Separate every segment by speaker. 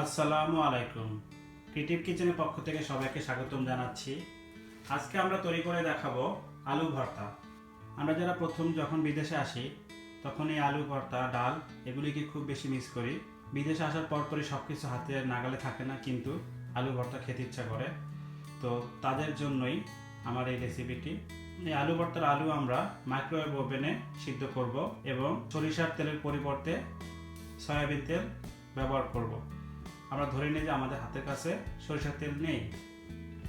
Speaker 1: আসসালামু আলাইকুম। ক্রিয়েটিভ কিচেনের পক্ষ থেকে সবাইকে স্বাগতম জানাচ্ছি। আজকে আমরা তৈরি করে দেখাবো আলু ভর্তা। আমরা যারা প্রথম যখন বিদেশে আসি তখন এই আলু, ভর্তা, ডাল এগুলিকে খুব বেশি মিস করি। বিদেশে আসার পর পরই সব কিছু হাতে নাগালে থাকে না, কিন্তু আলু, ভর্তা খেতে ইচ্ছা করে। তো তাদের জন্যই আমার এই রেসিপিটি এই আলু, ভর্তার আলু আমরা মাইক্রোওয়েভ ওভেনে সিদ্ধ করব এবং সরিষার তেলের পরিবর্তে সয়াবিন তেল ব্যবহার করব। আমরা ধরে নিই যে আমাদের হাতের কাছে সরিষার তেল নেই।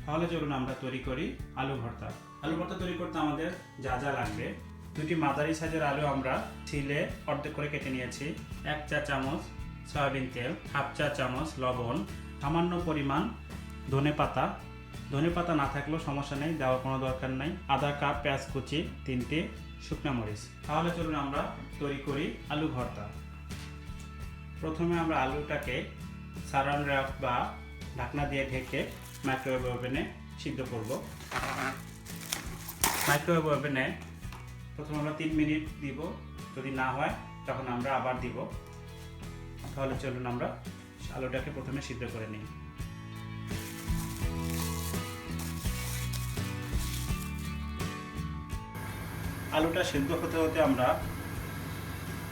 Speaker 1: তাহলে চলুন আমরা তৈরি করি আলু ভর্তা। আলু ভর্তা তৈরি করতে আমাদের যা যা লাগবে। দুটি মাঝারি সাইজের আলু আমরা ছিলে অর্ধেক করে কেটে নিয়েছি। এক চা চামচ সয়াবিন তেল, হাফ চা চামচ লবণ, সামান্য পরিমাণ ধনে পাতা। ধনে পাতা না থাকলেও সমস্যা নেই, দেওয়ার কোনো দরকার নাই। আধা কাপ পেঁয়াজ কুচি, তিনটে শুকনা মরিচ। তাহলে চলুন আমরা তৈরি করি আলু ভর্তা। প্রথমে আমরা আলুটাকে সারান র্যাপ বা ঢাকনা দিয়ে ঢেকে মাইক্রোওয়েভ ওভেনে সিদ্ধ করব। মাইক্রোওয়েভ ওভেনে প্রথমে আমরা তিন মিনিট দিব। যদি না হয়, তখন আমরা আবার দিব। তাহলে চলুন আমরা আলুটাকে প্রথমে সিদ্ধ করে নিই। আলুটা সিদ্ধ হতে হতে আমরা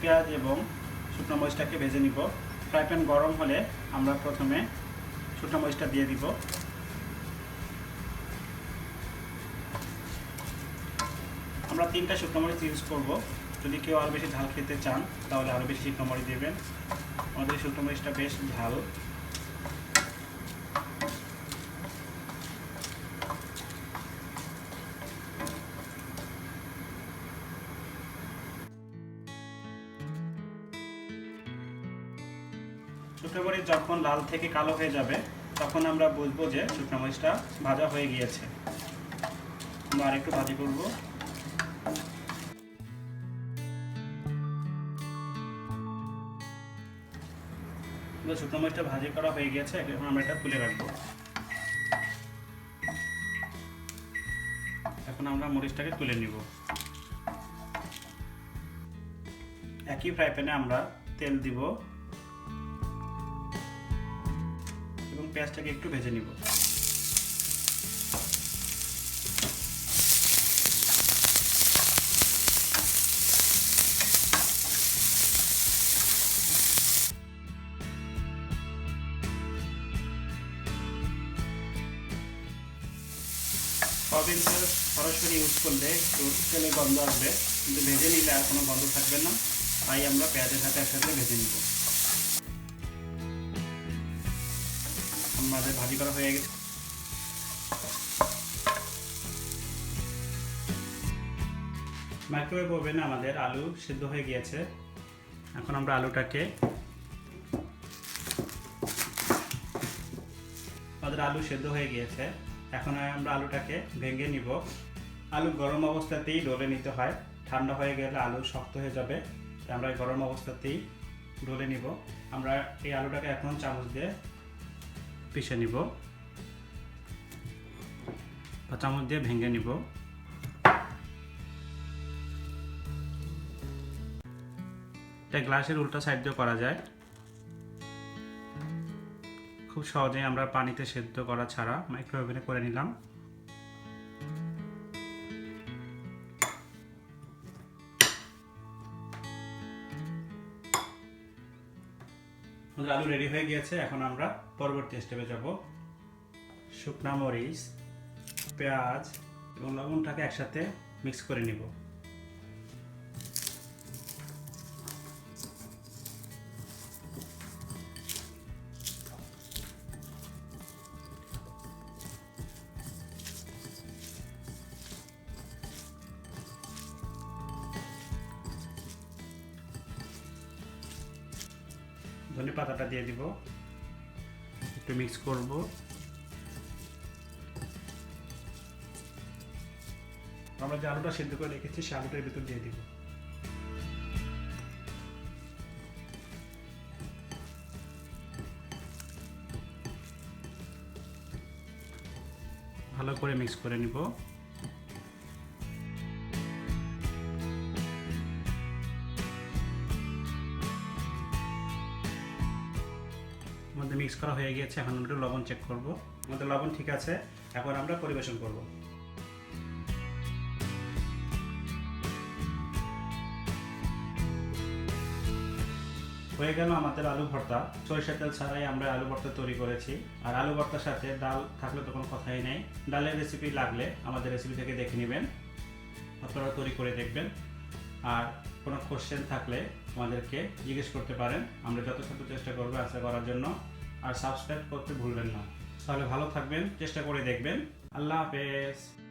Speaker 1: পেঁয়াজ এবং শুকনো মরিচটাকে ভেজে নিব। ফ্রাই প্যান গরম হলে আমরা প্রথমে শুকনো মরিচটা দিয়ে দিব। আমরা তিনটা শুকনো মরিচ ইউজ করব। যদি কেউ আরও বেশি ঝাল খেতে চান, তাহলে আরও বেশি শুকনো মরিচ দেবেন। আমাদের শুকনো মরিচটা বেশ ঝাল। শুকনো মরিচ যখন লাল থেকে কালো হয়ে যাবে, তখন আমরা বুঝব যে শুকনো মরিচটা ভাজা হয়ে গিয়েছে। আমরা আরেকটু ভাজি করব। এবার শুকনো মরিচটা ভাজি করা হয়ে গিয়েছে, এখন আমরা এটা তুলে রাখব। এখন আমরা মরিচটাকে তুলে নিব। একই ফ্রাই প্যানে আমরা তেল দিব। পেঁয়াজটাকে একটু ভেজে নিব। সরাসরি ইউজ করলে একটু গন্ধ আসবে, কিন্তু ভেজে নিলে আর কোনো গন্ধ থাকবে না। তাই আমরা পেঁয়াজের সাথে একসাথে ভেজে নিব। আমাদের ভাজি করা হয়ে গেছে। মাইক্রোওয়েভ ওভেনে আমাদের আলু সিদ্ধ হয়ে গিয়েছে। এখন আমরা আলুটাকে আমাদের আলু সেদ্ধ হয়ে গিয়েছে। এখন আমরা আলুটাকে ভেঙে নিব। আলু গরম অবস্থাতেই ডলে নিতে হয়। ঠান্ডা হয়ে গেলে আলু শক্ত হয়ে যাবে। আমরা গরম অবস্থাতেই ডলে নিব। আমরা এই আলুটাকে এখন চামচ দিয়ে পিষে নিব। বা চামচ দিয়ে ভেঙে নিব। এটা গ্লাসের উল্টা সাইড দিয়ে করা যায়। খুব সহজেই আমরা পানিতে সেদ্ধ করা ছাড়া মাইক্রোওভেনে করে নিলাম। আমাদের আলু রেডি হয়ে গিয়েছে, এখন আমরা পরবর্তী স্টেপে যাব। শুকনা মরিচ, পেঁয়াজ এবং লবণটাকে একসাথে মিক্স করে নিব। ধনে পাতাটা দিয়ে দিব। একটু মিক্স করব। আমরা যে আলুটা সিদ্ধ করে রেখেছি, সে আলুটার ভিতর দিয়ে দিব। ভালো করে মিক্স করে নিব। মিক্স করা হয়ে গিয়েছে, এখন আমরা লবণ চেক করব। আমাদের লবণ ঠিক আছে, এখন আমরা পরিবেশন করব। হয়ে গেল আমাদের আলু ভর্তা। সরিষা তেল ছাড়াই আমরা আলু ভর্তা তৈরি করেছি। আর আলু ভর্তার সাথে ডাল থাকলে তো কোনো কথাই নেই। ডালের রেসিপি লাগলে আমাদের রেসিপি থেকে দেখে নেবেন। আপনারা তৈরি করে দেখবেন। আর কোনো কোশ্চেন থাকলে আমাদেরকে জিজ্ঞেস করতে পারেন। আমরা যথাসাধ্য চেষ্টা করব আশা করার জন্য। আর সাবস্ক্রাইব করতে ভুলবেন না। তাহলে ভালো থাকবেন চেষ্টা করে দেখবেন। আল্লাহ হাফেজ।